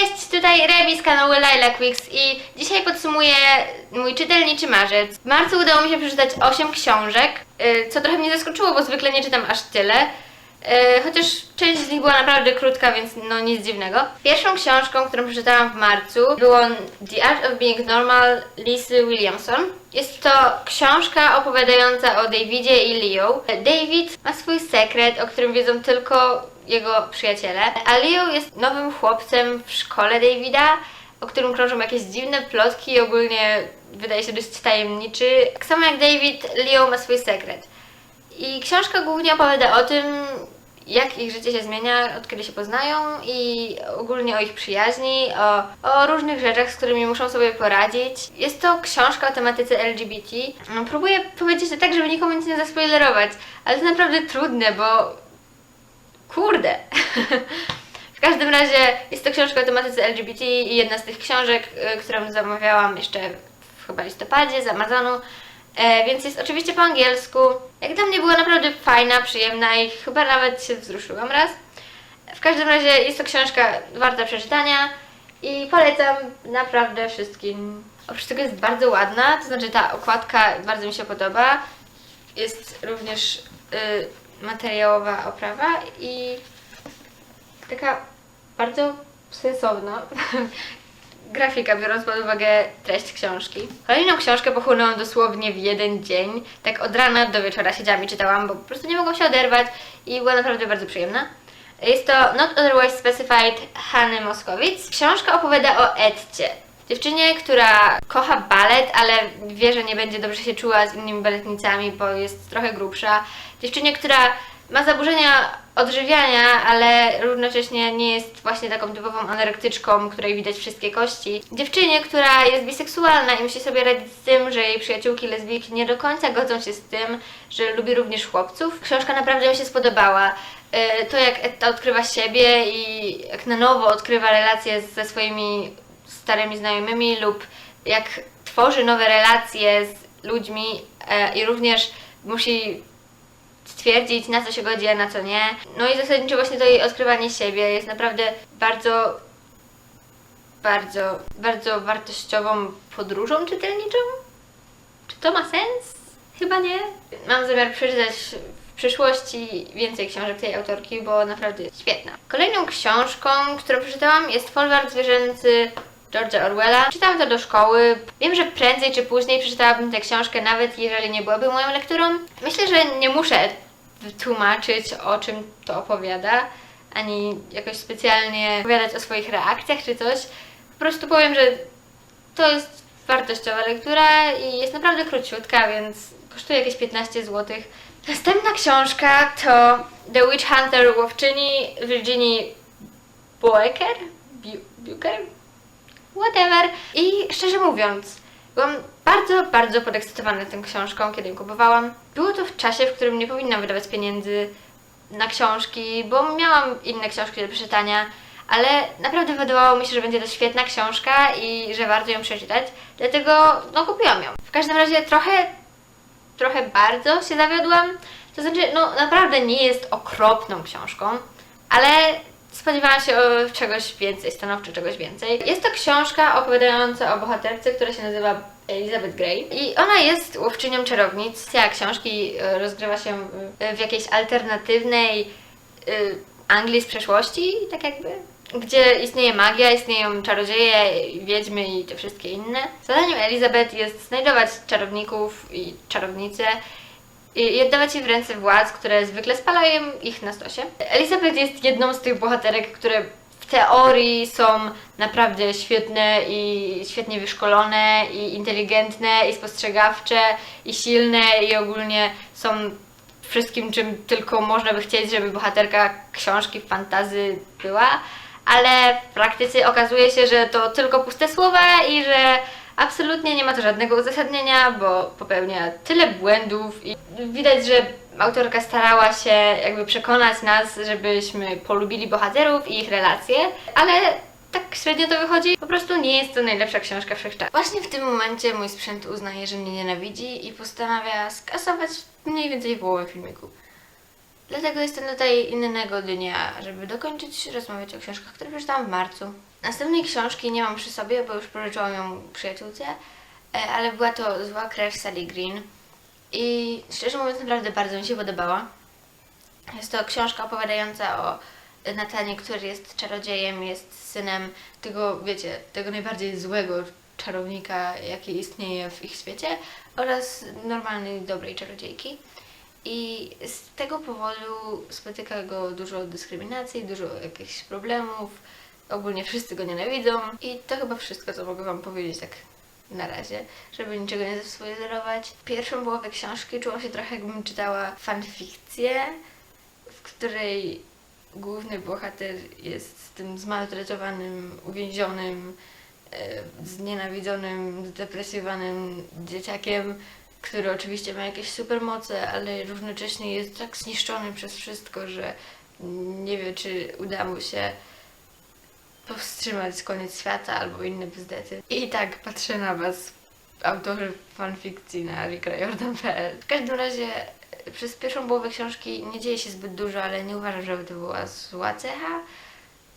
Cześć, tutaj Remi z kanału Lilac Weeks i dzisiaj podsumuję mój czytelniczy marzec. W marcu udało mi się przeczytać 8 książek, y, co trochę mnie zaskoczyło, bo zwykle nie czytam aż tyle. Y, Chociaż część z nich była naprawdę krótka, więc no nic dziwnego. Pierwszą książką, którą przeczytałam w marcu było The Art of Being Normal Lisy Williamson. Jest to książka opowiadająca o Davidzie i Leo. David ma swój sekret, o którym wiedzą tylko jego przyjaciele, a Leo jest nowym chłopcem w szkole Davida, o którym krążą jakieś dziwne plotki i ogólnie wydaje się dość tajemniczy. Tak samo jak David, Leo ma swój sekret. I książka głównie opowiada o tym, jak ich życie się zmienia, od kiedy się poznają i ogólnie o ich przyjaźni, o, o różnych rzeczach, z którymi muszą sobie poradzić. Jest to książka o tematyce LGBT. No, Próbuję powiedzieć to tak, żeby nikomu nic nie zaspoilerować, ale to naprawdę trudne, bo kurde. W każdym razie jest to książka o tematyce LGBT i jedna z tych książek, y, którą zamawiałam jeszcze w chyba listopadzie z Amazonu. E, więc jest oczywiście po angielsku. Jak dla mnie była naprawdę fajna, przyjemna i chyba nawet się wzruszyłam raz. W każdym razie jest to książka warta przeczytania i polecam naprawdę wszystkim. Oprócz tego jest bardzo ładna, to znaczy ta okładka bardzo mi się podoba. Jest również y, materiałowa oprawa i taka bardzo sensowna grafika, biorąc pod uwagę treść książki. Kolejną książkę pochłonęłam dosłownie w jeden dzień. Tak od rana do wieczora siedziałam i czytałam, bo po prostu nie mogłam się oderwać i była naprawdę bardzo przyjemna. Jest to Not Otherwise Specified Hany Moskowitz. Książka opowiada o Edcie. Dziewczynie, która kocha balet, ale wie, że nie będzie dobrze się czuła z innymi baletnicami, bo jest trochę grubsza. Dziewczynie, która ma zaburzenia odżywiania, ale równocześnie nie jest właśnie taką typową anorektyczką, której widać wszystkie kości. Dziewczynie, która jest biseksualna i musi sobie radzić z tym, że jej przyjaciółki lesbijki nie do końca godzą się z tym, że lubi również chłopców. Książka naprawdę mi się spodobała. Y, To jak Etta odkrywa siebie i jak na nowo odkrywa relacje ze swoimi starymi znajomymi lub jak tworzy nowe relacje z ludźmi e, i również musi stwierdzić, na co się godzi, a na co nie. No i zasadniczo właśnie to jej odkrywanie siebie jest naprawdę bardzo, bardzo, bardzo wartościową podróżą czytelniczą. Czy to ma sens? Chyba nie. Mam zamiar przeczytać w przyszłości więcej książek tej autorki, bo naprawdę jest świetna. Kolejną książką, którą przeczytałam jest Folwark Zwierzęcy George'a Orwella. Czytałam to do szkoły. Wiem, że prędzej czy później przeczytałabym tę książkę, nawet jeżeli nie byłaby moją lekturą. Myślę, że nie muszę tłumaczyć, o czym to opowiada, ani jakoś specjalnie opowiadać o swoich reakcjach czy coś. Po prostu powiem, że to jest wartościowa lektura i jest naprawdę króciutka, więc kosztuje jakieś 15 zł. Następna książka to The Witch Hunter łowczyni Virginia Boecker? Bu- Buker? Whatever. I szczerze mówiąc, byłam bardzo, bardzo podekscytowana tą książką, kiedy ją kupowałam. Było to w czasie, w którym nie powinnam wydawać pieniędzy na książki, bo miałam inne książki do przeczytania, ale naprawdę wydawało mi się, że będzie to świetna książka i że warto ją przeczytać, dlatego no kupiłam ją. W każdym razie trochę, trochę bardzo się zawiodłam, to znaczy no naprawdę nie jest okropną książką, ale spodziewałam się o czegoś więcej, stanowczo czegoś więcej. Jest to książka opowiadająca o bohaterce, która się nazywa Elizabeth Grey i ona jest łowczynią czarownic. Książki e, rozgrywa się w- jakiejś alternatywnej y, Anglii z przeszłości, tak jakby. Gdzie istnieje magia, istnieją czarodzieje, wiedźmy i te wszystkie inne. Zadaniem Elizabeth jest znajdować czarowników i czarownice i oddawać je w ręce władz, które zwykle spalają ich na stosie. Elizabeth jest jedną z tych bohaterek, które w teorii są naprawdę świetne i świetnie wyszkolone i inteligentne i spostrzegawcze i silne i ogólnie są wszystkim, czym tylko można by chcieć, żeby bohaterka książki fantazy była, ale w praktyce okazuje się, że to tylko puste słowa i że absolutnie nie ma to żadnego uzasadnienia, bo popełnia tyle błędów i widać, że autorka starała się jakby przekonać nas, żebyśmy polubili bohaterów i ich relacje, ale tak średnio to wychodzi. Po prostu nie jest to najlepsza książka wszechczasów. Właśnie w tym momencie mój sprzęt uznaje, że mnie nienawidzi i postanawia skasować mniej więcej połowę filmiku. Dlatego jestem tutaj innego dnia, żeby dokończyć rozmawiać o książkach, które przeczytałam w marcu. Następnej książki nie mam przy sobie, bo już pożyczyłam ją przyjaciółce, e, ale była to Zła krew Sally Green. I szczerze mówiąc, naprawdę bardzo mi się podobała. Jest to książka opowiadająca o Natanie, który jest czarodziejem, jest synem tego, wiecie, tego najbardziej złego czarownika, jaki istnieje w ich świecie, oraz normalnej, dobrej czarodziejki. I z tego powodu spotyka go dużo dyskryminacji, dużo jakichś problemów. Ogólnie wszyscy go nienawidzą. I to chyba wszystko, co mogę Wam powiedzieć tak na razie, żeby niczego nie zaspoilerować. Pierwszą połowę książki czułam się trochę jakbym czytała fanfikcję, w której główny bohater jest tym zmaltretowanym, uwięzionym, e, znienawidzonym, zdepresjowanym dzieciakiem, który oczywiście ma jakieś supermoce, ale równocześnie jest tak zniszczony przez wszystko, że nie wie, czy uda mu się powstrzymać koniec świata albo inne bzdety. I tak patrzę na Was, autorzy fanfikcji na rikrajordan.pl. W każdym razie przez pierwszą połowę książki nie dzieje się zbyt dużo, ale nie uważam, żeby to była zła cecha.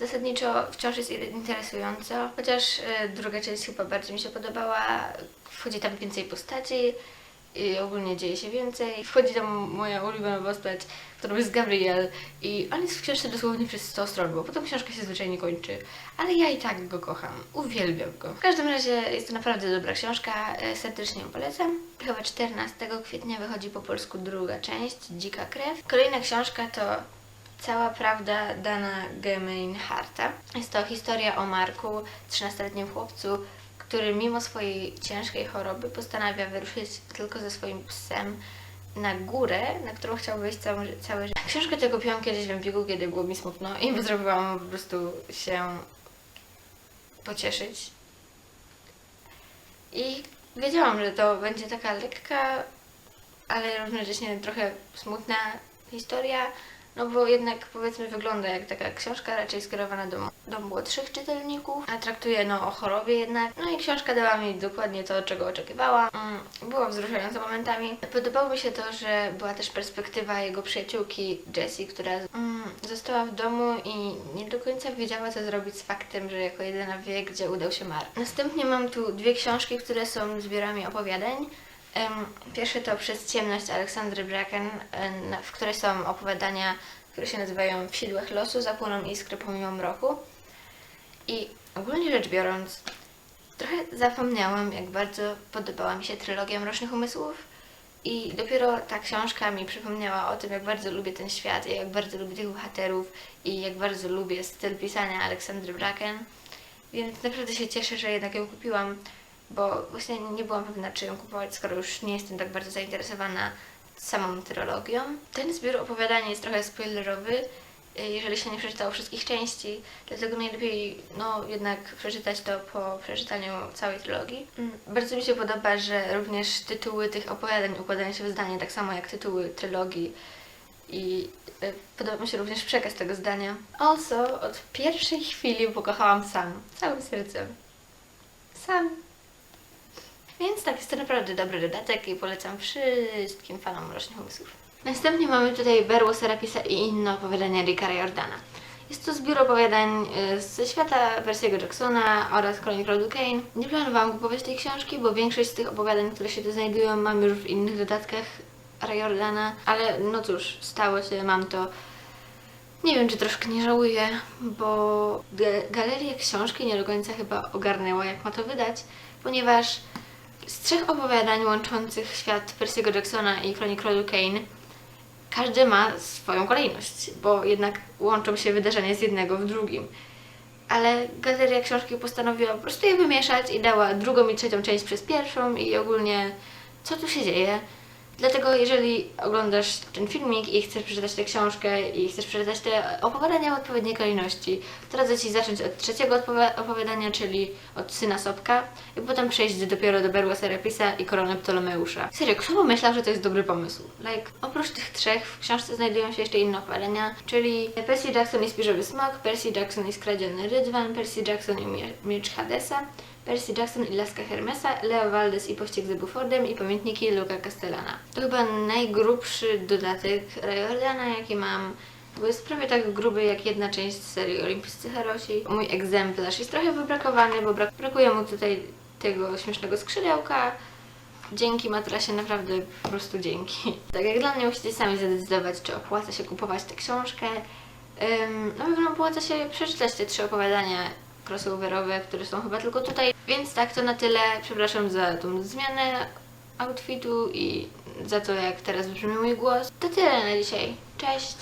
Zasadniczo wciąż jest interesująco, chociaż e, druga część chyba bardziej mi się podobała. Wchodzi tam więcej postaci i ogólnie dzieje się więcej. Wchodzi tam moja ulubiona postać, którą jest Gabriel i on jest w książce dosłownie przez 100 stron, bo potem książka się zwyczajnie kończy. Ale ja i tak go kocham, uwielbiam go. W każdym razie jest to naprawdę dobra książka, e, serdecznie ją polecam. Chyba 14 kwietnia wychodzi po polsku druga część, Dzika Krew. Kolejna książka to Cała prawda Dana Gemeinharta. Jest to historia o Marku, 13-letnim chłopcu, który mimo swojej ciężkiej choroby postanawia wyruszyć tylko ze swoim psem na górę, na którą chciał wyjść całe, całe życie. Książkę tego kupiłam kiedyś w Empiku, kiedy było mi smutno i zrobiłam po prostu się pocieszyć. I wiedziałam, że to będzie taka lekka, ale równocześnie trochę smutna historia, no bo jednak powiedzmy wygląda jak taka książka raczej skierowana do, do młodszych czytelników, a traktuje no o chorobie jednak. No i książka dała mi dokładnie to, czego oczekiwałam. Mm, Było wzruszające momentami. Podobało mi się to, że była też perspektywa jego przyjaciółki Jessie, która mm, została w domu i nie do końca wiedziała, co zrobić z faktem, że jako jedyna wie, gdzie udał się Mark. Następnie mam tu dwie książki, które są zbiorami opowiadań. Em, Pierwsze to Przez ciemność Aleksandry Bracken, w której są opowiadania, które się nazywają W sidłach losu, Zapłoną iskry pomimo mroku. I ogólnie rzecz biorąc, trochę zapomniałam, jak bardzo podobała mi się trylogia Mrocznych Umysłów. I dopiero ta książka mi przypomniała o tym, jak bardzo lubię ten świat, jak bardzo lubię tych bohaterów i jak bardzo lubię styl pisania Aleksandry Bracken. Więc naprawdę się cieszę, że jednak ją kupiłam, bo właśnie nie byłam pewna, czy ją kupować, skoro już nie jestem tak bardzo zainteresowana samą trylogią. Ten zbiór opowiadań jest trochę spoilerowy, y, jeżeli się nie przeczytało wszystkich części, dlatego najlepiej no, jednak przeczytać to po przeczytaniu całej trylogii. Mm, Bardzo mi się podoba, że również tytuły tych opowiadań układają się w zdanie, tak samo jak tytuły trylogii i y, podoba mi się również przekaz tego zdania. Also, od pierwszej chwili pokochałam Sam, całym sercem. Sam. Więc tak, jest to naprawdę dobry dodatek i polecam wszystkim fanom Mrocznych Umysłów. Następnie mamy tutaj Berło Serapisa i inne opowiadania Ricka Jordana. Jest to zbiór opowiadań y, ze świata Percy'ego Jacksona oraz Kronik Rodu Kane. Nie planowałam kupować tej książki, bo większość z tych opowiadań, które się tu znajdują, mam już w innych dodatkach Jordana, ale no cóż, stało się, mam to. Nie wiem, czy troszkę nie żałuję, bo ga- galeria książki nie do końca chyba ogarnęła, jak ma to wydać, ponieważ z trzech opowiadań łączących świat Percy'ego Jacksona i Kronik Rodu Kane każdy ma swoją kolejność, bo jednak łączą się wydarzenia z jednego w drugim. Ale galeria książki postanowiła po prostu je wymieszać i dała drugą i trzecią część przez pierwszą i ogólnie co tu się dzieje. Dlatego jeżeli oglądasz ten filmik i chcesz przeczytać tę książkę i chcesz przeczytać te opowiadania w odpowiedniej kolejności, to radzę Ci zacząć od trzeciego opowiadania, czyli od Syna Sobka i potem przejść dopiero do Berła Serapisa i Korony Ptolomeusza. Serio, kto pomyślał, że to jest dobry pomysł? Like, oprócz tych trzech w książce znajdują się jeszcze inne opowiadania, czyli Percy Jackson i Spiżowy Smok, Percy Jackson i Skradziony Rydwan, Percy Jackson i Mie- Miecz Hadesa, Percy Jackson i Laska Hermesa, Leo Valdez i Pościg za Bufordem i Pamiętniki Luka Castellana. To chyba najgrubszy dodatek Riordana, jaki mam bo jest prawie tak gruby jak jedna część z serii Olimpijscy Herosi. Mój egzemplarz jest trochę wybrakowany, bo brak- brakuje mu tutaj tego śmiesznego skrzydełka. Dzięki matrasie, naprawdę po prostu dzięki. Tak jak dla mnie musicie sami zadecydować, czy opłaca się kupować tę książkę. Ym, na pewno opłaca się przeczytać te trzy opowiadania crossoverowe, które są chyba tylko tutaj. Więc tak, to na tyle. Przepraszam za tą zmianę outfitu i za to, jak teraz brzmi mój głos. To tyle na dzisiaj. Cześć!